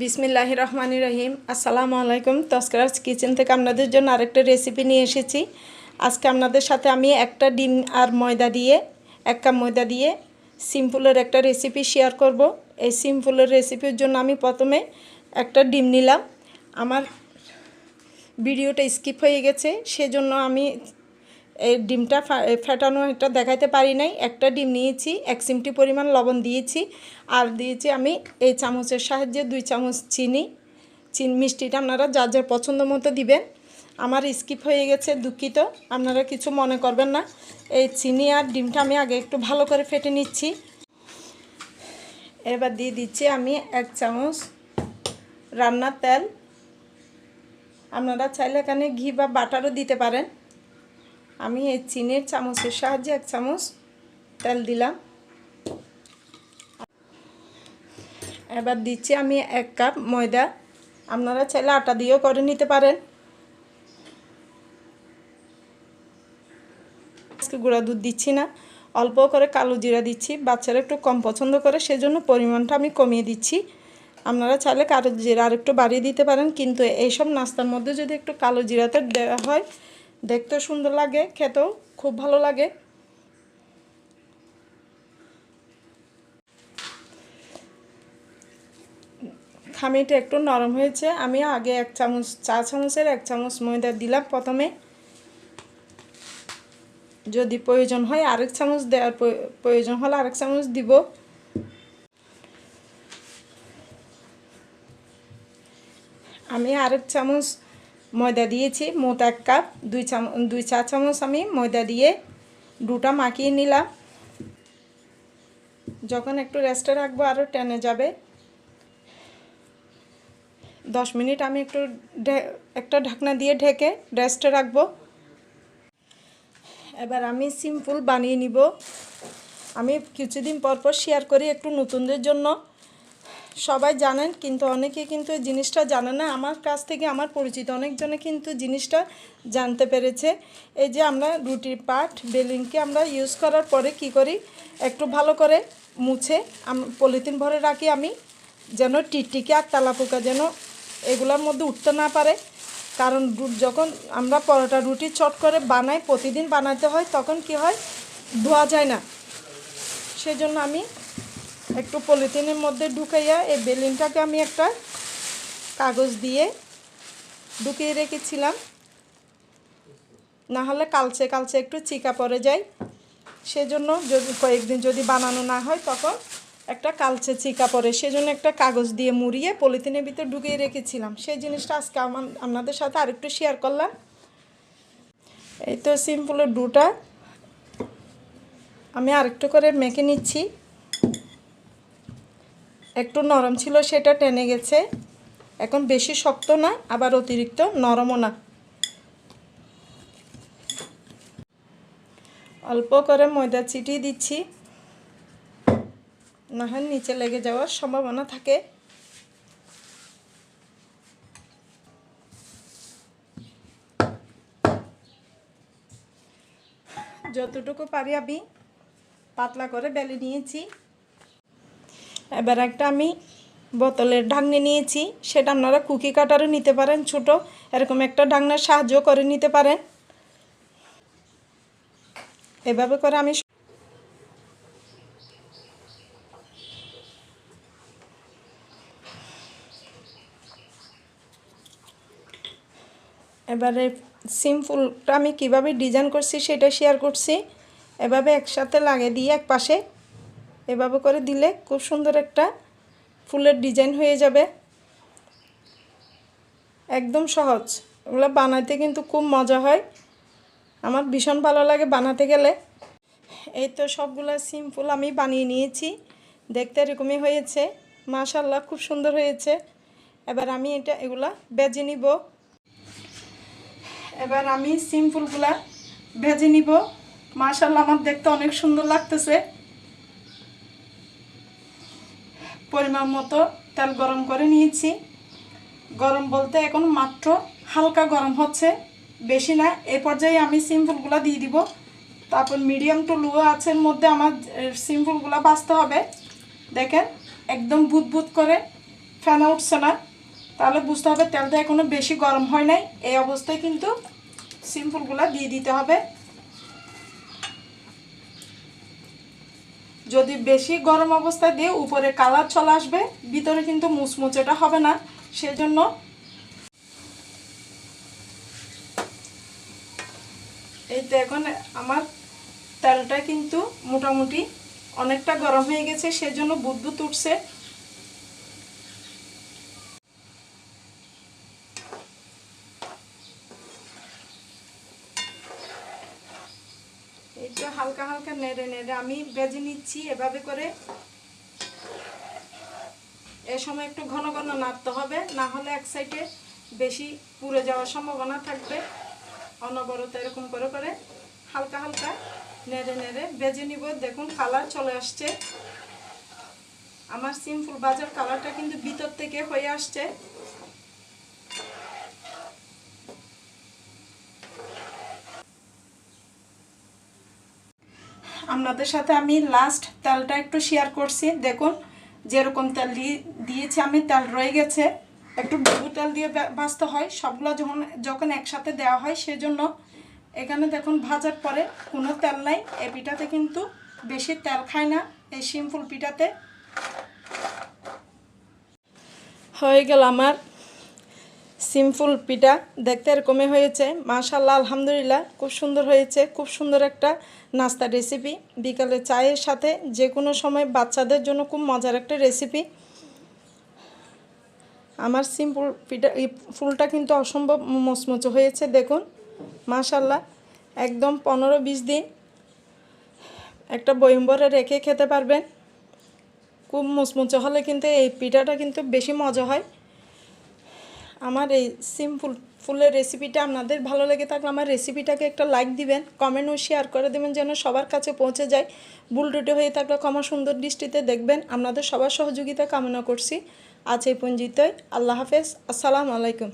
বিসমিল্লাহ রহমান রহিম। আসসালামু আলাইকুম। তস্করাজ কিচেন থেকে আপনাদের জন্য আরেকটা রেসিপি নিয়ে এসেছি। আজকে আপনাদের সাথে আমি একটা ডিম আর ময়দা দিয়ে, এক কাপ ময়দা দিয়ে সিম্পলের একটা রেসিপি শেয়ার করব। এই সিম্পলের রেসিপির জন্য আমি প্রথমে একটা ডিম নিলাম। আমার ভিডিওটা স্কিপ হয়ে গেছে, সেজন্য আমি এই ডিমটা ফেটানো এটা দেখাইতে পারি নাই। একটা ডিম নিয়েছি, এক চিমটি পরিমাণ লবণ দিয়েছি। আর দিয়েছি আমি এই চামচের সাহায্যে দুই চামচ চিনি। চিন, মিষ্টিটা আপনারা যার যার পছন্দ মতো দিবেন। আমার স্কিপ হয়ে গেছে দুঃখিত, আপনারা কিছু মনে করবেন না। এই চিনি আর ডিমটা আমি আগে একটু ভালো করে ফেটে নিচ্ছি। এবার দিয়ে দিচ্ছি আমি এক চামচ রান্নার তেল। আপনারা চাইলে এখানে ঘি বা বাটারও দিতে পারেন। আমি এই চিনির চামচের সাহায্যে এক চামচ তেল দিলাম। এবার দিচ্ছি আমি এক কাপ ময়দা। আপনারা চাইলে আটা দিয়েও করে নিতে পারেন। আজকে গুঁড়া দুধ দিচ্ছি না অল্প করে কালো জিরা দিচ্ছি। বাচ্চারা একটু কম পছন্দ করে, সেজন্য পরিমাণটা আমি কমিয়ে দিচ্ছি। আপনারা চাইলে কালো জিরা আর একটু বাড়িয়ে দিতে পারেন, কিন্তু এইসব নাস্তার মধ্যে যদি একটু কালো জিরাতে দেওয়া হয় দেখতেও সুন্দর লাগে, খেতেও খুব ভালো লাগে। খামিটা একটু নরম হয়েছে, আমি আগে এক চামচ, চা চামচের এক চামচ ময়দা দিলাম প্রথমে। যদি প্রয়োজন হয় আরেক চামচ দেওয়ার প্রয়োজন হলে আরেক চামচ দিব। আমি আরেক চামচ ময়দা দিয়েছি, মোট এক কাপ, দুই চাম, দুই চা চামচ আমি ময়দা দিয়ে দুটা মাখিয়ে নিলাম। যখন একটু রেস্টে রাখব আরও টেনে যাবে। দশ মিনিট আমি একটু একটা ঢাকনা দিয়ে ঢেকে রেস্টে রাখব। এবার আমি সিম্পল বানিয়ে নিব। আমি কিছুদিন পর পর শেয়ার করি একটু নতুনদের জন্য। সবাই জানেন, কিন্তু অনেকে কিন্তু জিনিসটা জানে না। আমার কাছ থেকে আমার পরিচিত অনেকজনে কিন্তু জিনিসটা জানতে পেরেছে। এই যে আমরা রুটির পাট, বেলিনকে আমরা ইউজ করার পরে কি করি? একটু ভালো করে মুছে পলিথিন ভরে রাখি আমি, যেন টিকটিকি আর তেলাপোকা যেন এগুলোর মধ্যে উঠতে না পারে। কারণ যখন আমরা পরোটা রুটি চট করে বানাই, প্রতিদিন বানাতে হয়, তখন কি হয়? ধোয়া যায় না। সেজন্য আমি একটু পলিথিনের মধ্যে ঢুকাইয়া এই বেলুনটাকে আমি একটা কাগজ দিয়ে ঢুকিয়ে রেখেছিলাম। না হলে কালচে কালচে একটু চিকা পড়ে যায়। সেজন্য যদি কয়েকদিন যদি বানানো না হয়, তখন একটা কালচে চিকা পড়ে। সেজন্য একটা কাগজ দিয়ে মুড়িয়ে পলিথিনের ভিতর ঢুকিয়ে রেখেছিলাম। সেই জিনিসটা আজকে আমার, আপনাদের সাথে আরেকটু শেয়ার করলাম। এই তো সিম্পলের ডুটা। আমি আরেকটু করে মেখে নিচ্ছি। একটু নরম ছিল, সেটা টেনে গেছে। এখন বেশি শক্ত না, আবার অতিরিক্ত নরমও না। অল্প করে ময়দা চিটিয়ে দিচ্ছি। না নিচে লেগে যাওয়ার সম্ভাবনা থাকে। যতটুকু পারি আমি পাতলা করে বেলে নিয়েছি। এবার একটা আমি বোতলের ঢাকনি নিয়েছি, সেটা আপনারা কুকি কাটারও নিতে পারেন ছোট, এরকম একটা ঢাকনার সাহায্য করে নিতে পারেন। এভাবে করে আমি এবারে সিম্পলটা আমি কীভাবে ডিজাইন করছি সেটা শেয়ার করছি। এভাবে একসাথে লাগিয়ে দিয়ে এক পাশে এভাবে করে দিলে খুব সুন্দর একটা ফুলের ডিজাইন হয়ে যাবে। একদম সহজ। এগুলো বানাতে কিন্তু খুব মজা হয়। আমার ভীষণ ভালো লাগে বানাতে গেলে। এই তো সবগুলো সিম্পল আমি বানিয়ে নিয়েছি। দেখতে এরকমই হয়েছে। মাশাল্লাহ খুব সুন্দর হয়েছে। এবার আমি এটা এগুলা বেজে নিব। এবার আমি সিম্পলগুলা ভেজে নিব। মাশাল্লাহ আমার দেখতে অনেক সুন্দর লাগতেছে। পরিমাণ মতো তেল গরম করে নিয়েছি। গরম বলতে এখন মাত্র হালকা গরম হচ্ছে। বেশি না, এ পর্যায়ে আমি সিম্পলগুলো দিয়ে দিব। তারপর মিডিয়াম টু লো আঁচের মধ্যে আমার সিম্পলগুলো বাঁচতে হবে। দেখেন, একদম বুদবুদ করে ফেনা উঠছে না। তাহলে বুঝতে হবে তেলটা এখনও বেশি গরম হয় নাই। এই অবস্থায় কিন্তু সিম্পলগুলো দিয়ে দিতে হবে। যদি বেশি গরম অবস্থায় দিয়ে উপরে কালার চলে আসবে, ভিতরে কিন্তু মুচমুচেটা হবে না। সেজন্য এই তো এখন আমার তেলটা কিন্তু মোটামুটি অনেকটা গরম হয়ে গেছে, সেজন্য বুদবুদ উঠছে এই তো হালকা হালকা নেড়ে নেড়ে আমি ভেজে নিচ্ছি এভাবে করে। এ সময় একটু ঘন ঘন নাড়তে হবে, না হলে এক সাইডে বেশি পুড়ে যাওয়ার সম্ভাবনা থাকবে। অনবরত এরকম করে করে হালকা হালকা নেড়ে নেড়ে ভেজে নিব। দেখুন কালার চলে আসছে। আমার সিম্পল বাজার কালারটা কিন্তু ভিতর থেকে হয়ে আসছে। আপনাদের সাথে আমি লাস্ট তেলটা একটু শেয়ার করছি। দেখুন, যেরকম তেল দিয়েছি আমি, তেল রয়ে গেছে। একটু ডুবু তেল দিয়ে ভাজতে হয়। সবগুলো যখন যখন একসাথে দেওয়া হয়, সেজন্য এখানে দেখুন ভাজার পরে কোনো তেল নাই। এই পিঠাতে কিন্তু বেশি তেল খায় না, এই সিম্পল পিঠাতে। হয়ে গেল আমার সিম্পল পিঠা দেখতে এরকমই হয়েছে। মাশাল্লাহ আলহামদুলিল্লাহ, খুব সুন্দর হয়েছে। খুব সুন্দর একটা নাস্তা রেসিপি বিকালে চায়ের সাথে যে কোনো সময় বাচ্চাদের জন্য খুব মজার একটা রেসিপি আমার সিম্পল পিঠা ফুলটা কিন্তু অসম্ভব মচমচে হয়েছে, দেখুন। মাশাল্লাহ একদম পনেরো বিশ দিন একটা বয়ম্বরে রেখে খেতে পারবেন। খুব মুচমুচে হলে কিন্তু এই পিঠাটা কিন্তু বেশি মজা হয়। আমার এই সিম্পল ফুলের রেসিপিটা আপনাদের ভালো লেগে থাকলে আমার রেসিপিটাকে একটা লাইক দিবেন কমেন্টও শেয়ার করে দেবেন যেন সবার কাছে পৌঁছে যায়। ভুল টুটে হয়ে থাকলে ক্ষমা সুন্দর দৃষ্টিতে দেখবেন। আপনাদের সবার সহযোগিতা কামনা করছি। আজ এই পঞ্জিতই আল্লাহ হাফেজ। আসসালামু আলাইকুম।